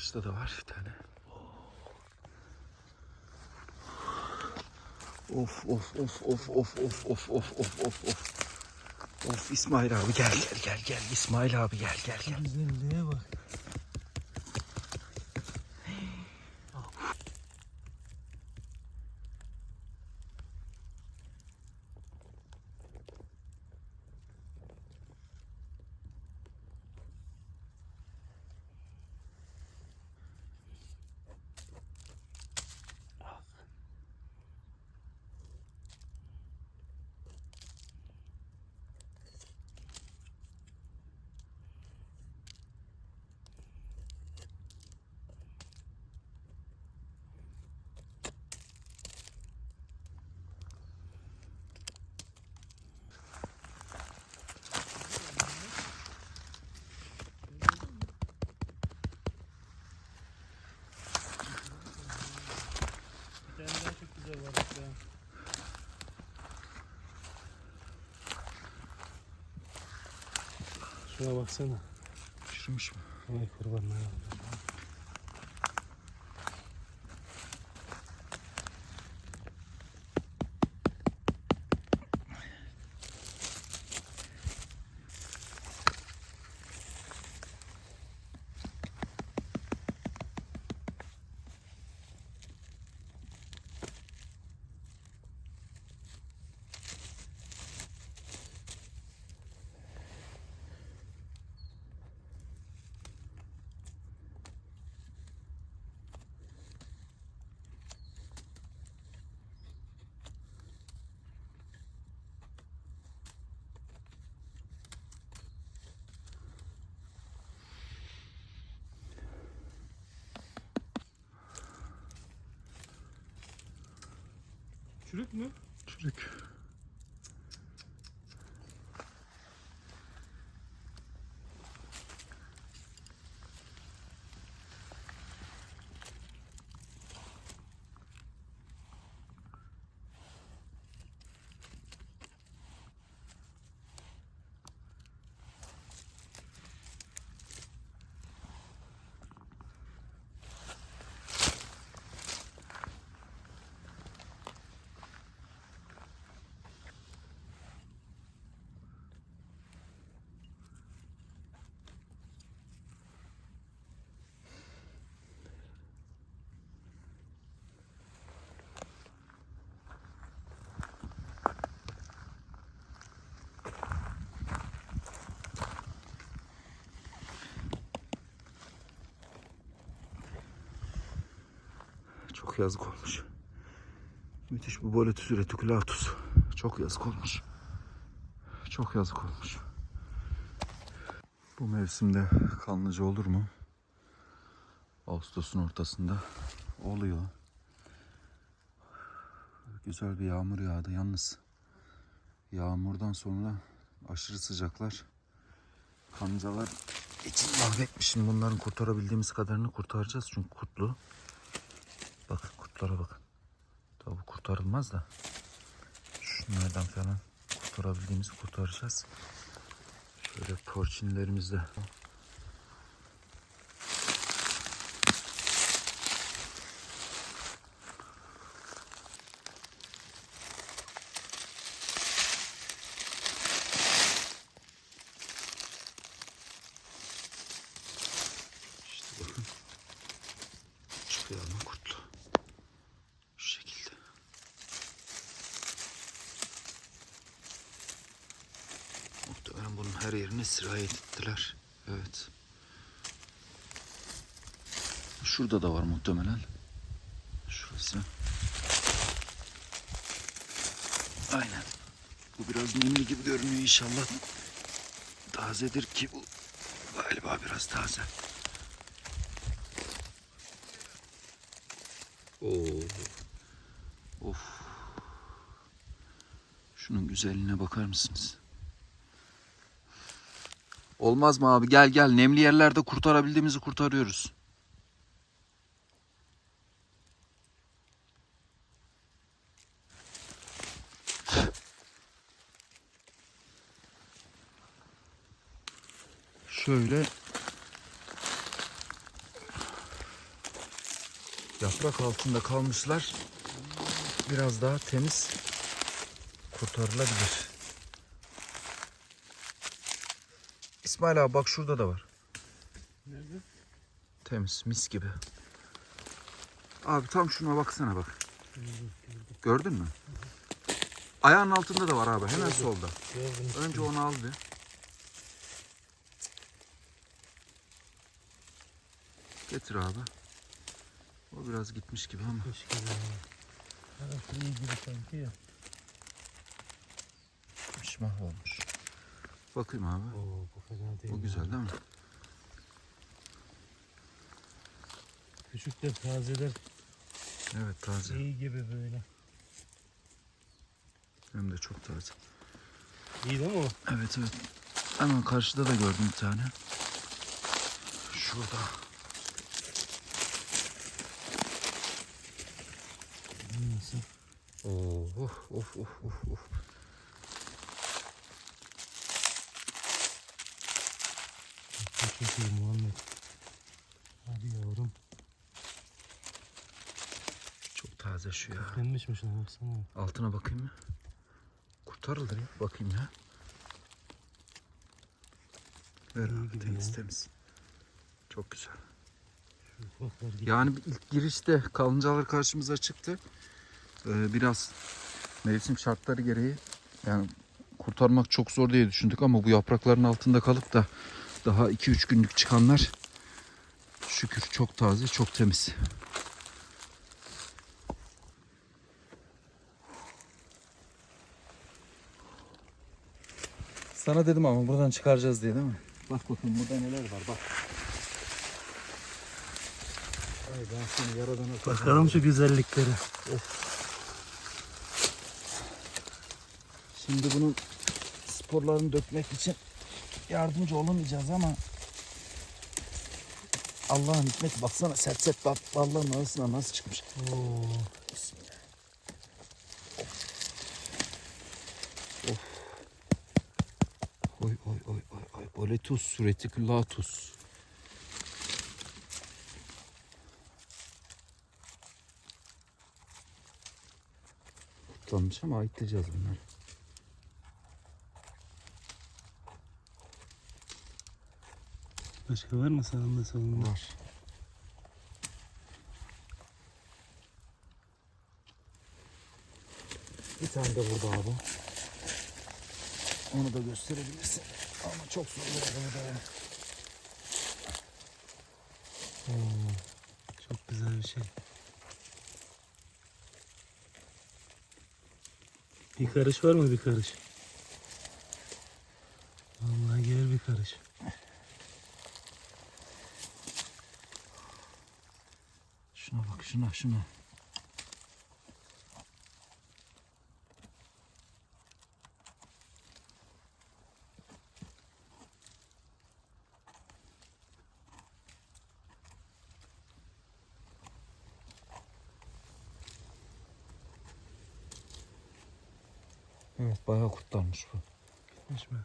Karşıda da var bir tane. Of of of of of of of of of of of. Of İsmail abi gel gel gel gel İsmail abi gel gel gel. Güzelliğe bak. Вакцина. Шумшум. Ой, курва, наверное. Çürük mü? Çürük. Çok yazık olmuş. Müthiş bu boletus reticulatus. Çok yazık olmuş. Çok yazık olmuş. Bu mevsimde kanlıca olur mu? Ağustos'un ortasında oluyor. Güzel bir yağmur yağdı yalnız. Yağmurdan sonra aşırı sıcaklar. Kancalar için mahvetmiş. Şimdi bunların kurtarabildiğimiz kadarını kurtaracağız. Çünkü kutlu. Bakın kurtlara bakın. Tabi kurtarılmaz da. Şunlardan falan kurtarabildiğimizi kurtaracağız. Şöyle porçinlerimizde. İşte bakın. Çıkıyor ama kurtlu. Şu şekilde. Muhtemelen yerine sirayet ettiler. Evet. Şurada da var muhtemelen. Şurası. Aynen. Bu biraz nemli gibi görünüyor inşallah. Tazedir ki bu. Galiba biraz taze. Oo. Of. Şunun güzelliğine bakar mısınız? Olmaz mı abi? Gel gel. Nemli yerlerde kurtarabildiğimizi kurtarıyoruz. Şöyle Yaprak altında kalmışlar. Biraz daha temiz kurtarılabilir. İsmail abi bak şurada da var. Nerede? Temiz mis gibi. Abi tam şuna baksana bak. Gördün mü? Ayağın altında da var abi hemen solda. Gördüm. Önce onu al bir. Getir abi. O biraz gitmiş gibi ama. Gibi. ya. Tarafı iyi gibi sanki ya. Gitmiş mahvolmuş. Bakayım abi. Oo bu fena değil. Bu güzel değil mi? Küçükler tazeler Evet taze. iyi gibi böyle. Hem de çok taze. İyi değil mi o? Evet evet. Hemen karşıda da gördüm bir tane. Şurada. Nasıl? Oo, of of of of of. Çok iyi Muhammed. Hadi yavrum. Çok taze şu ya. Pembiş mi şuna baksana. Altına bakayım mı? Kurtarılır ya. Bakayım ya. Ver İyi abi temiz ya. temiz. Çok güzel. Yani ilk girişte kalıncalar karşımıza çıktı. Ee, biraz mevsim şartları gereği yani kurtarmak çok zor diye düşündük ama bu yaprakların altında kalıp da daha 2-3 günlük çıkanlar şükür çok taze, çok temiz. Sana dedim ama buradan çıkaracağız diye değil mi? Bak bakın burada neler var bak. Ay ben seni yaradana Bakalım şu güzelliklere. Şimdi bunun sporlarını dökmek için yardımcı olamayacağız ama Allah'ın hikmeti baksana sert sert bak balların arasına nasıl çıkmış. Oo. Bismillah. Oy oy oy oy oy. Boletus reticulatus. Kutlanmış ama ayıklayacağız bunları. Başka var mı sağında solunda? Var. Bir tane de burada abi. Onu da gösterebilirsin. Ama çok zor arada. Oo. Çok güzel bir şey. Bir karış var mı bir karış? Vallahi gel bir karış. Şuna bak şuna şuna. Evet bayağı kurtlanmış bu. Gitmiş mi?